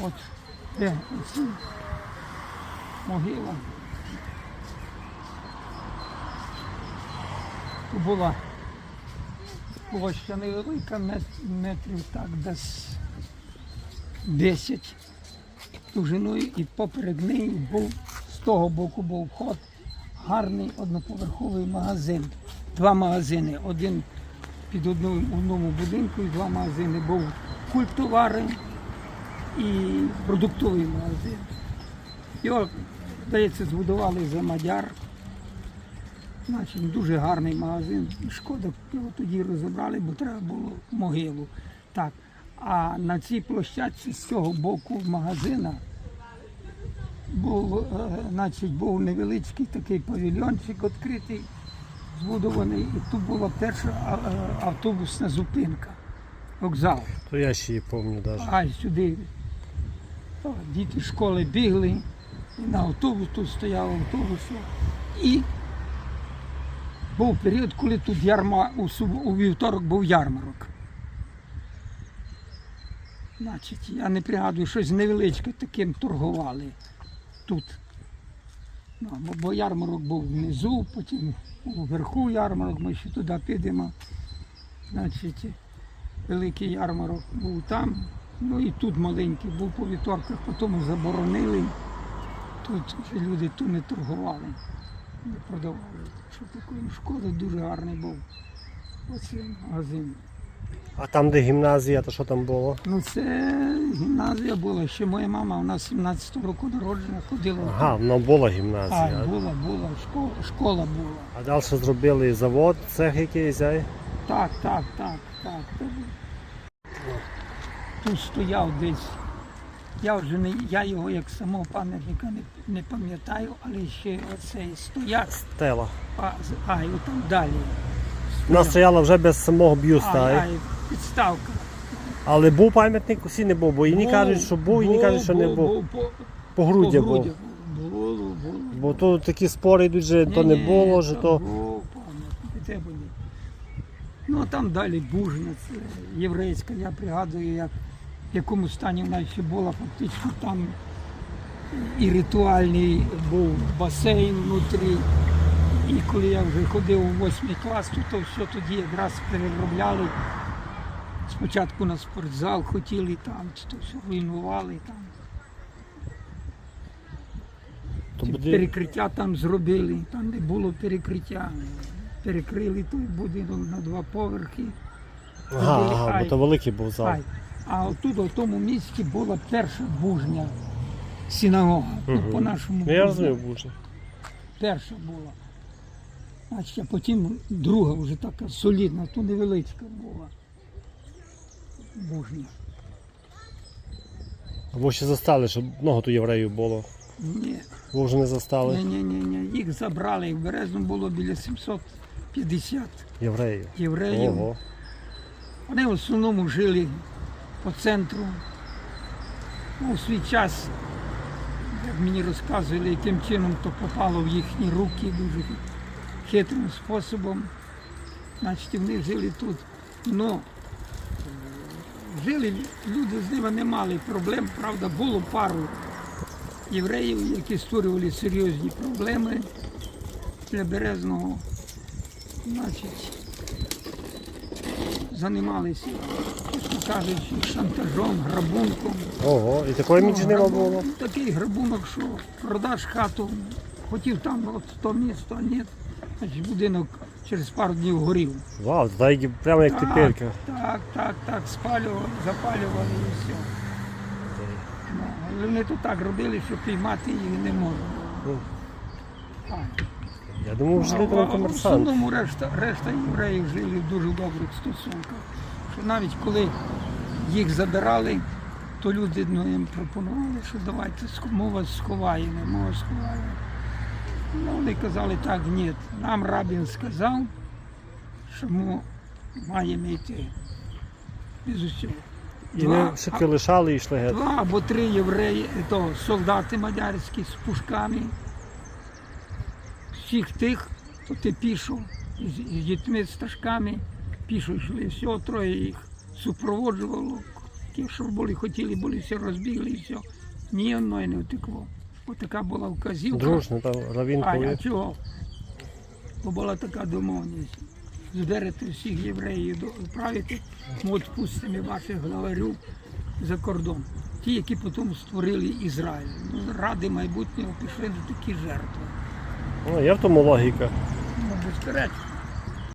От де могила. Тут була площа невелика, метрів так десь 10 довжиною і поперед неї був з того боку був вход, гарний одноповерховий магазин. Два магазини. Один під одним одному будинку і два магазини. Був культтовари і продуктовий магазин. Його, здається, збудували за мадяр. Значить, дуже гарний магазин. Шкода, його тоді розібрали, бо треба було могилу. Так. А на цій площадці з цього боку магазина був, е, значить, був невеличкий такий павільйончик відкритий, збудований, і тут була перша е, автобусна зупинка, вокзал. То я ще її пам'ятаю. А сюди діти з школи бігли, і на автобус тут стояв автобус. І був період, коли тут ярма, у, суб- у вівторок був ярмарок. Значить, я не пригадую, щось невеличке таким торгували тут. Ну, бо, ярмарок був внизу, потім вверху ярмарок, ми ще туди підемо. Значить, великий ярмарок був там. Ну і тут маленький був по вівторках, потім заборонили. Тут люди тут не торгували, не продавали. Що таке? Ну, Шкода дуже гарний був. Оцей магазин. А там, де гімназія, то що там було? Ну це гімназія була. Ще моя мама, вона 17 року народжена, ходила. Ага, воно була А, гімназія. була, була, школа, школа була. А далі зробили завод, цех якийсь, ай? Так, так, так, так. Тут стояв десь. Я вже не я його як самого пам'ятника не, не пам'ятаю, але ще оцей стояк, Стела. а, а і там далі. Вона стояла вже без самого бюста, а, і підставка. Але був пам'ятник, усі не був, бо одні Був, кажуть, що був, інші кажуть, що не був. по, Погруддя по був. грудях Було, було. Бо тут такі спори йдуть, що то не було, що то. Був пам'ятник, і те були. Ну а там далі Бужна, це єврейська, я пригадую, як, в якому стані вона ще була, фактично там і ритуальний був басейн внутрі. І коли я вже ходив у восьмий клас, то, то все тоді якраз переробляли. Спочатку на спортзал хотіли там, то все руйнували там. то буде... Перекриття там зробили, там де було перекриття. Перекрили той будинок на два поверхи. Ага, ага, бо то великий був зал. Ай. А отут, в тому місці, була перша бужня синагога. Ну, Мгм. по-нашому. Ну, я бужня. розумію, боже. Перша була. А потім друга вже така солідна, то невеличка була. Бужня. Або ще застали, щоб много тут євреїв було. Ні. Бо вже не застали Ні, ні, ні, ні. Їх забрали. В Березному було біля 750 євреїв. євреїв. Ого. Вони в основному жили по центру. Ну, у свій час, як мені розказували, яким чином то попало в їхні руки дуже хитрим способом. Значить, вони жили тут. Ну, жили люди з ними не мали проблем. Правда, було пару євреїв, які створювали серйозні проблеми для Березного. Значить, займалися, кажучи, шантажом, грабунком. Ого, і такої Ну, між ними грабун- було. Такий грабунок, що продаш хату, хотів там от то місто, а ні. Значить, будинок через пару днів горів. Вау, так прямо як Так, тепер. Так, так, так, спалювали, запалювали і все. Ну, але вони то так робили, що піймати їх не можна. Я думав, там В комерсант. основному решта, решта євреїв жили в дуже добрих стосунках. Що навіть коли їх забирали, то люди ну, їм пропонували, що давайте ми вас сховаємо, ми вас сховаємо. Ну, вони казали, так, ні, нам рабін сказав, що ми маємо йти. Без усього. І Два, не шибки лишали і йшли геть. Два або три євреї, то солдати мадярські з пушками. Всіх тих, хто ти пішов з, з дітьми, з ташками, пішов йшли. Всього троє їх супроводжувало. такі, що були, хотіли, були все розбігли і все. Ні одної не втекло. Отака була вказівка. Дружно, там равін А я чого? Бо була така домовленість. Зберете всіх євреїв, до- правите, ми відпустимо ваших главарів за кордон. Ті, які потім створили Ізраїль. Ну, ради майбутнього пішли на такі жертви. Ну, є в тому логіка. Ну, безперечно.